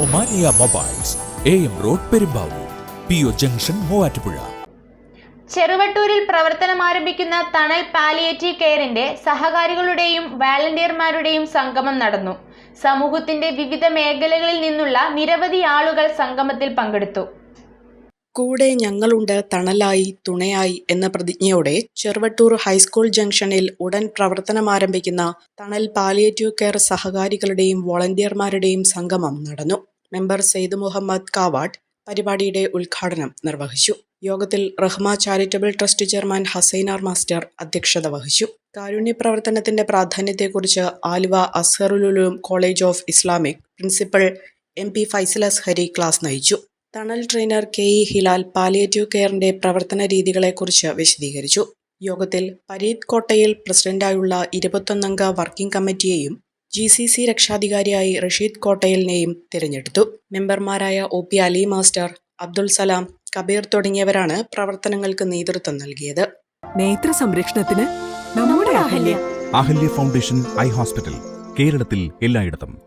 Omania mobiles A M road Perumbavoor P O junction Muvattupuzha. ചെറുവട്ടൂരിൽ പ്രവർത്തനം ആരംഭിക്കുന്ന തണൽ palliative കെയറിന്റെ സഹകാരികളുടെയും വാലണ്ടിയർമാരുടെയും സംഗമം നടന്നു. സമൂഹത്തിന്റെ വിവിധ മേഖലകളിൽ നിന്നുള്ള നിരവധി ആളുകൾ സംഗമത്തിൽ പങ്കെടുത്തു. കൂടെ ഞങ്ങളുണ്ട് തണലായി തുണയായി എന്ന പ്രതിജ്ഞയോടെ ചെറുവട്ടൂർ ഹൈസ്കൂൾ ജംഗ്ഷനിൽ ഉടൻ പ്രവർത്തനമാരംഭിക്കുന്ന തണൽ പാലിയേറ്റീവ് കെയർ സഹകാരികളുടെയും വോളണ്ടിയർമാരുടെയും സംഗമം നടന്നു. മെമ്പർ സെയ്ദ് മുഹമ്മദ് കാവാട്ട് പരിപാടിയുടെ ഉദ്ഘാടനം നിർവഹിച്ചു. യോഗത്തിൽ Rahma charitable trust chairman Hasainar master അധ്യക്ഷത വഹിച്ചു. കാരുണ്യ പ്രവർത്തനത്തിന്റെ പ്രാധാന്യത്തെക്കുറിച്ച് Aluva Azharululoom college of Islamic principal M P Faisal Azhari class നയിച്ചു. Thanal trainer K E Hilal palliative കെയറിന്റെ പ്രവർത്തന രീതികളെക്കുറിച്ച് വിശദീകരിച്ചു. യോഗത്തിൽ പരീത് കോട്ടയിൽ പ്രസിഡന്റായുള്ള ഇരുപത്തൊന്നംഗ വർക്കിംഗ് കമ്മിറ്റിയെയും ജി സി സി രക്ഷാധികാരിയായി റഷീദ് കോട്ടയലിനെയും തിരഞ്ഞെടുത്തു. മെമ്പർമാരായ O P Ali master Abdul Salam Kabeer തുടങ്ങിയവരാണ് പ്രവർത്തനങ്ങൾക്ക് നേതൃത്വം നൽകിയത്. നേത്ര സംരക്ഷണത്തിന് നമ്മുടെ Ahalya. Ahalya foundation eye hospital കേരളത്തിൽ എല്ലായിടത്തും.